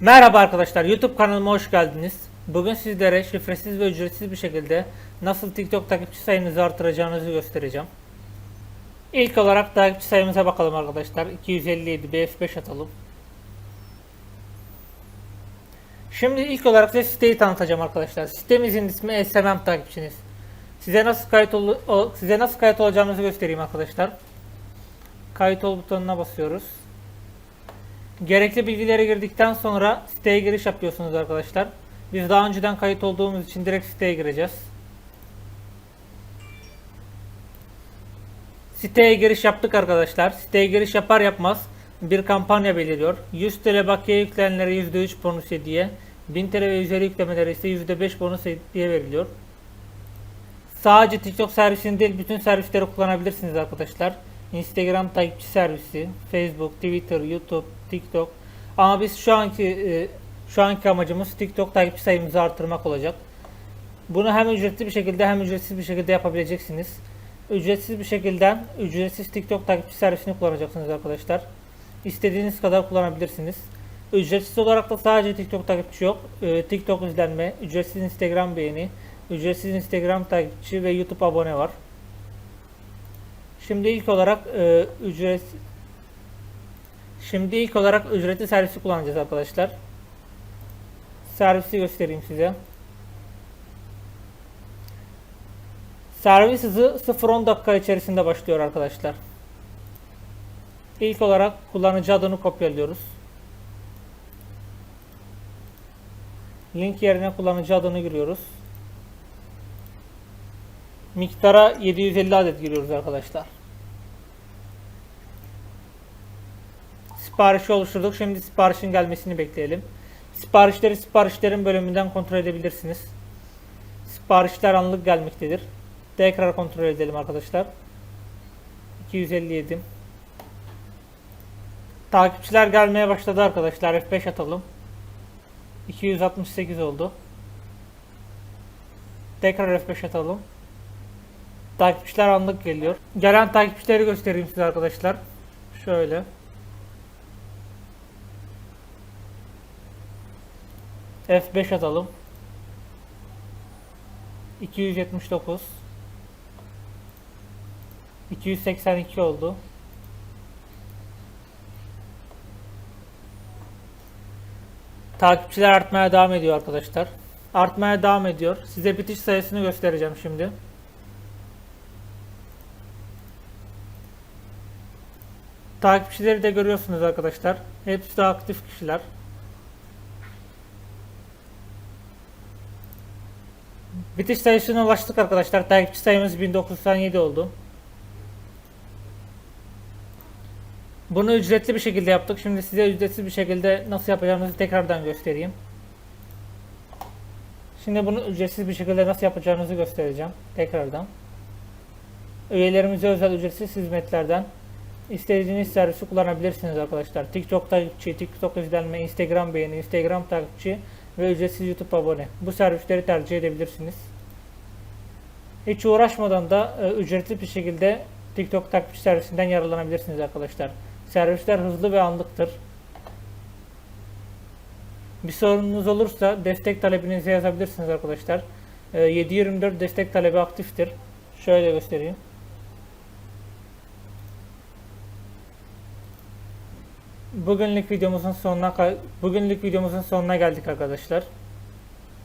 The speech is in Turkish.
Merhaba arkadaşlar, YouTube kanalıma hoş geldiniz. Bugün sizlere şifresiz ve ücretsiz bir şekilde nasıl TikTok takipçi sayınızı artıracağınızı göstereceğim. İlk olarak takipçi sayımıza bakalım arkadaşlar. 257 BF5 atalım. Şimdi ilk olarak size siteyi tanıtacağım arkadaşlar. Sitemizin ismi SMM takipçiniz. Size nasıl kayıt ol size nasıl kayıt olacağınızı göstereyim arkadaşlar. Kayıt ol butonuna basıyoruz. Gerekli bilgileri girdikten sonra siteye giriş yapıyorsunuz arkadaşlar. Biz daha önceden kayıt olduğumuz için direkt siteye gireceğiz. Siteye giriş yaptık arkadaşlar. Siteye giriş yapar yapmaz bir kampanya belirliyor. 100 TL bakiye yüklenenlere %3 bonus hediye. 1000 TL ve üzeri yüklemelere ise %5 bonus hediye veriliyor. Sadece TikTok servisini değil bütün servisleri kullanabilirsiniz arkadaşlar. Instagram takipçi servisi, Facebook, Twitter, YouTube, TikTok. Ama biz şu anki e, şu anki amacımız TikTok takipçi sayımızı artırmak olacak. Bunu hem ücretli bir şekilde hem ücretsiz bir şekilde yapabileceksiniz. Ücretsiz bir şekilde ücretsiz TikTok takipçi servisini kullanacaksınız arkadaşlar. İstediğiniz kadar kullanabilirsiniz. Ücretsiz olarak da sadece TikTok takipçi yok. Ee, TikTok izlenme, ücretsiz Instagram beğeni, ücretsiz Instagram takipçi ve YouTube abone var. Şimdi ilk olarak e, ücret Şimdi ilk olarak ücretli servisi kullanacağız arkadaşlar. Servisi göstereyim size. Servis hızı 0-10 dakika içerisinde başlıyor arkadaşlar. İlk olarak kullanıcı adını kopyalıyoruz. Link yerine kullanıcı adını giriyoruz. Miktara 750 adet giriyoruz arkadaşlar. Siparişi oluşturduk. Şimdi siparişin gelmesini bekleyelim. Siparişleri siparişlerin bölümünden kontrol edebilirsiniz. Siparişler anlık gelmektedir. Tekrar kontrol edelim arkadaşlar. 257. Takipçiler gelmeye başladı arkadaşlar. F5 atalım. 268 oldu. Tekrar F5 atalım. Takipçiler anlık geliyor. Gelen takipçileri göstereyim size arkadaşlar. Şöyle. F5 atalım. 279 282 oldu. Takipçiler artmaya devam ediyor arkadaşlar. Artmaya devam ediyor. Size bitiş sayısını göstereceğim şimdi. Takipçileri de görüyorsunuz arkadaşlar. Hepsi de aktif kişiler. Bitiş sayısına ulaştık arkadaşlar. Takipçi sayımız 1997 oldu. Bunu ücretli bir şekilde yaptık. Şimdi size ücretsiz bir şekilde nasıl yapacağımızı tekrardan göstereyim. Şimdi bunu ücretsiz bir şekilde nasıl yapacağınızı göstereceğim. Tekrardan. Üyelerimize özel ücretsiz hizmetlerden istediğiniz servisi kullanabilirsiniz arkadaşlar. TikTok takipçi, TikTok izlenme, Instagram beğeni, Instagram takipçi ve ücretsiz YouTube abone. Bu servisleri tercih edebilirsiniz. Hiç uğraşmadan da e, ücretli bir şekilde TikTok takipçi servisinden yararlanabilirsiniz arkadaşlar. Servisler hızlı ve anlıktır. Bir sorununuz olursa destek talebinizi yazabilirsiniz arkadaşlar. E, 7/24 destek talebi aktiftir. Şöyle göstereyim. Bugünlük videomuzun sonuna bugünlük videomuzun sonuna geldik arkadaşlar.